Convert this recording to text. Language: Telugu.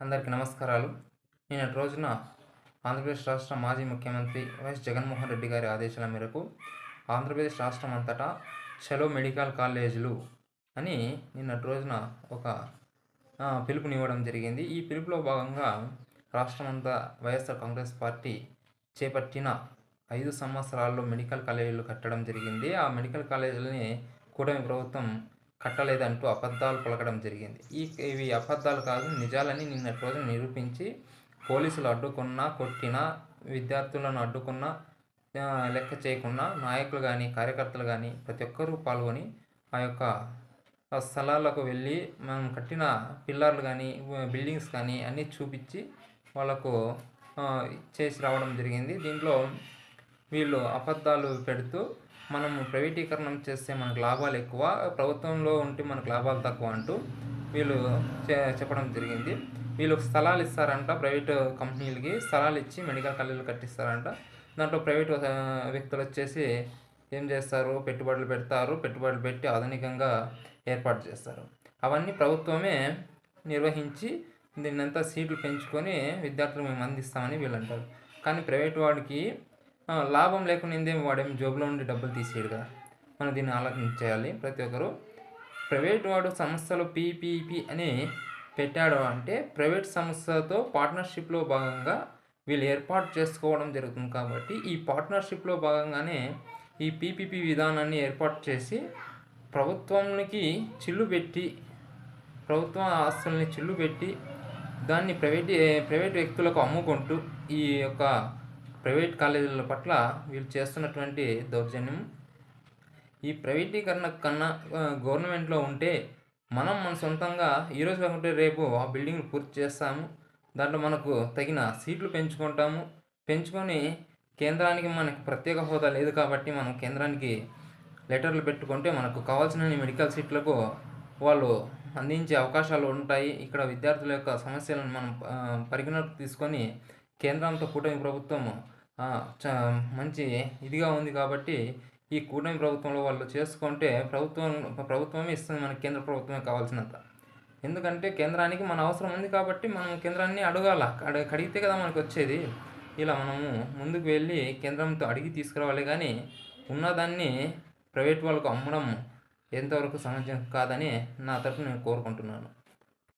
అందరికీ నమస్కారాలు. నిన్నటి రోజున ఆంధ్రప్రదేశ్ రాష్ట్ర మాజీ ముఖ్యమంత్రి వైఎస్ జగన్మోహన్ రెడ్డి గారి ఆదేశాల మేరకు ఆంధ్రప్రదేశ్ రాష్ట్రం అంతటా చలో మెడికల్ కాలేజీలు అని నిన్నటి రోజున ఒక పిలుపునివ్వడం జరిగింది. ఈ పిలుపులో భాగంగా రాష్ట్రమంతా వైఎస్ఆర్ కాంగ్రెస్ పార్టీ చేపట్టిన ఐదు సంవత్సరాల్లో మెడికల్ కాలేజీలు కట్టడం జరిగింది. ఆ మెడికల్ కాలేజీలని కూటమి ప్రభుత్వం కట్టలేదంటూ అబద్ధాలు పలకడం జరిగింది. ఈ ఇవి అబద్ధాలు కాదు నిజాలని నిన్నటి రోజు నిరూపించి పోలీసులు అడ్డుకున్నా కొట్టినా విద్యార్థులను అడ్డుకున్నా లెక్క చేయకుండా నాయకులు కానీ కార్యకర్తలు కానీ ప్రతి ఒక్కరూ పాల్గొని ఆ యొక్క స్థలాలకు వెళ్ళి మనం కట్టిన పిల్లర్లు కానీ బిల్డింగ్స్ కానీ అన్నీ చూపించి వాళ్ళకు చేసి రావడం జరిగింది. దీంట్లో వీళ్ళు అబద్ధాలు పెడుతూ మనము ప్రైవేటీకరణం చేస్తే మనకు లాభాలు ఎక్కువ ప్రభుత్వంలో ఉంటే మనకు లాభాలు తక్కువ అంటూ వీళ్ళు చెప్పడం జరిగింది. వీళ్ళు స్థలాలు ఇస్తారంట ప్రైవేట్ కంపెనీలకి స్థలాలు ఇచ్చి మెడికల్ కాలేజీలు కట్టిస్తారంట. దాంట్లో ప్రైవేట్ వ్యక్తులు వచ్చేసి ఏం చేస్తారు? పెట్టుబడులు పెడతారు. పెట్టుబడులు పెట్టి ఆధునికంగా ఏర్పాటు చేస్తారు. అవన్నీ ప్రభుత్వమే నిర్వహించి దీన్నంతా సీట్లు పెంచుకొని విద్యార్థులు మేము అందిస్తామని వీళ్ళు అంటారు. కానీ ప్రైవేట్ వాడికి లాభం లేకుండా వాడేం జోబులో ఉండి డబ్బులు తీసేయడు కదా. మనం దీన్ని ఆలోచించేయాలి. ప్రతి ఒక్కరు ప్రైవేట్ వాడు సంస్థలు పీపీపీ అని పెట్టాడు అంటే ప్రైవేట్ సంస్థతో పార్ట్నర్షిప్లో భాగంగా వీళ్ళు ఏర్పాటు చేసుకోవడం జరుగుతుంది కాబట్టి ఈ పార్ట్నర్షిప్లో భాగంగానే ఈ పీపీపీ విధానాన్ని ఏర్పాటు చేసి ప్రభుత్వానికి చిల్లు పెట్టి ప్రభుత్వ ఆస్తుల్ని చిల్లు పెట్టి దాన్ని ప్రైవేట్ ప్రైవేట్ వ్యక్తులకు అమ్ముకుంటూ ఈ యొక్క ప్రైవేట్ కాలేజీల పట్ల వీళ్ళు చేస్తున్నటువంటి దౌర్జన్యం ఈ ప్రైవేటీకరణ కన్నా గవర్నమెంట్లో ఉంటే మనం మన సొంతంగా ఈరోజు కాకుంటే రేపు ఆ బిల్డింగ్ పూర్తి చేస్తాము. దాంట్లో మనకు తగిన సీట్లు పెంచుకుంటాము. పెంచుకొని కేంద్రానికి మనకు ప్రత్యేక హోదా లేదు కాబట్టి మనం కేంద్రానికి లెటర్లు పెట్టుకుంటే మనకు కావాల్సిన మెడికల్ సీట్లకు వాళ్ళు అందించే అవకాశాలు ఉంటాయి. ఇక్కడ విద్యార్థుల యొక్క సమస్యలను మనం ఆ, పరిగణలోకి తీసుకొని కేంద్రంతో కూటమి ప్రభుత్వం చ- మంచి ఇదిగా ఉంది కాబట్టి ఈ కూటమి ప్రభుత్వంలో వాళ్ళు చేసుకుంటే ప్రభుత్వం ప్రభుత్వమే ఇస్తుంది మనకి కేంద్ర ప్రభుత్వమే కావాల్సినంత. ఎందుకంటే కేంద్రానికి మన అవసరం ఉంది కాబట్టి మనం కేంద్రాన్ని అడగాల. అడిగితే కదా మనకు వచ్చేది. ఇలా మనము ముందుకు వెళ్ళి కేంద్రంతో అడిగి తీసుకురావాలి కానీ ఉన్నదాన్ని ప్రైవేట్ వాళ్ళకు అమ్మడం ఎంతవరకు సమంజసం కాదని నా తరఫున నేను కోరుకుంటున్నాను.